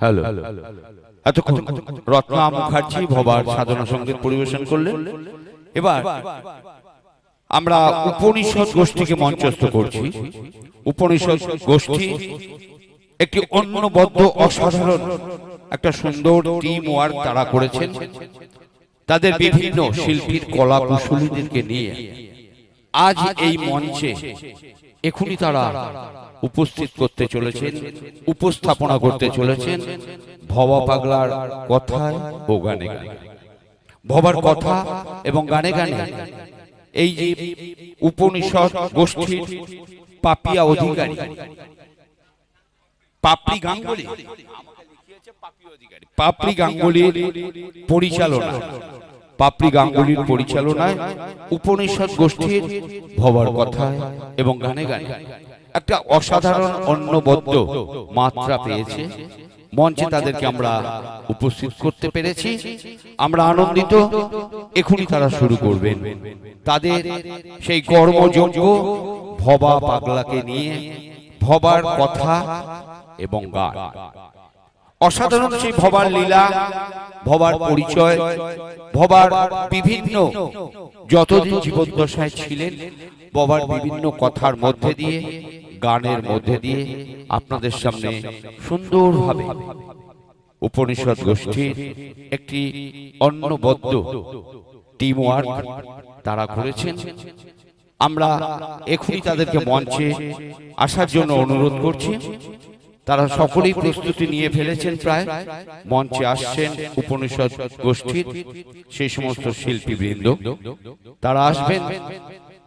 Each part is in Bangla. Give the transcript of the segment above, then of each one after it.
হ্যালো। এতক্ষণ রত্না ভবার সাধনা সংগীত পরিবেশন করলেন। এবার আমরা উপনিষদ গোষ্ঠীকে মঞ্চস্থ করছি। উপনিষদ গোষ্ঠী একটি অন্যবদ্ধ অসাধারণ একটা সুন্দর টিম ওয়ার্ক তারা করেছেন। তাদের বিভিন্ন শিল্পীর কলা কুশলীদেরকে নিয়ে আজ এই মঞ্চে এখনই তারা উপস্থিত করতে চলেছেন উপস্থাপনা করতে চলেছেন ভবা পাগলার কথায় ও গানে গানে। ভবার কথা এবং গানে গানে। এই যে উপনিষদ গোষ্ঠীর পাপিয়া অধিকারী। পাপড়ি গাঙ্গুলি। পাপড়ি গাঙ্গুলির পরিচালনা। পাপড়ি গাঙ্গুলির পরিচালনায় উপনিষদ গোষ্ঠীর ভবার কথায় এবং গানে গানে। একটা অসাধারণ অন্নবদ্ধ মাত্রা পেয়েছে। মঞ্চে তাদেরকে আমরা উপস্থিত করতে পেরেছি। আমরা আনন্দিত। এখনই তারা শুরু করবেন। তাদের সেই কর্মযোগ্য ভবা পাগলাকে নিয়ে ভবার কথা এবং গান। অসাধারণ সেই ভবার লীলা ভবার পরিচয় ভবার বিভিন্ন যতদিন জীবদ্দশায় ছিলেন ভবার বিভিন্ন কথার মধ্যে দিয়ে গানের মধ্যে দিয়ে আপনাদের সামনে সুন্দরভাবে উপনিষদ গোষ্ঠীর একটি অন্নবদ্ধ টিম ওয়ার্ক তারা করেছেন। আমরা এখনই তাদেরকে মঞ্চে আসার জন্য অনুরোধ করছি। তারা সকলেই প্রস্তুতি নিয়ে ফেলেছেন প্রায়। মঞ্চে আসছেন উপনিষদ গোষ্ঠীর সেই সমস্ত শিল্পীবৃন্দ। তারা আসবেন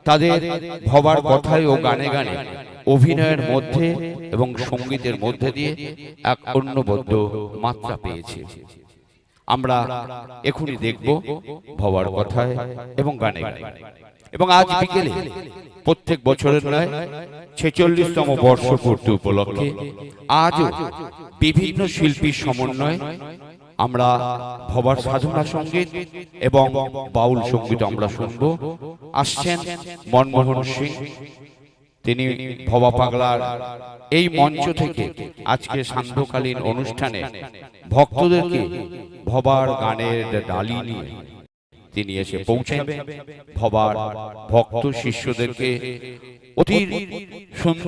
তাদের ভবার কথায় ও গানে গানে অভিনয়ের মধ্যে এবং সঙ্গীতের মধ্যে দিয়ে এক অন্যবদ্ধ মাত্রা পেয়েছে। আমরা এখনই দেখব ভবার কথায় এবং গানে। গানে। এবং আজ বিকেলে প্রত্যেক বছরের নয় ছেচল্লিশতম বর্ষপূর্তি উপলক্ষে আজও বিভিন্ন শিল্পীর সমন্বয়ে আমরা ভবার সাধনা সংগীত এবং বাউল সংগীত আমরা শুনব। আসছেন মনমোহন সিং। তিনি ভবা পাগলার এই মঞ্চ থেকে আজকে সান্ধ্যকালীন অনুষ্ঠানে ভক্তদেরকে ভবার গানের ডালি নিয়ে তিনি এসে পৌঁছাবেন। ভবার ভক্ত শিষ্যদেরকে অতি সুন্দর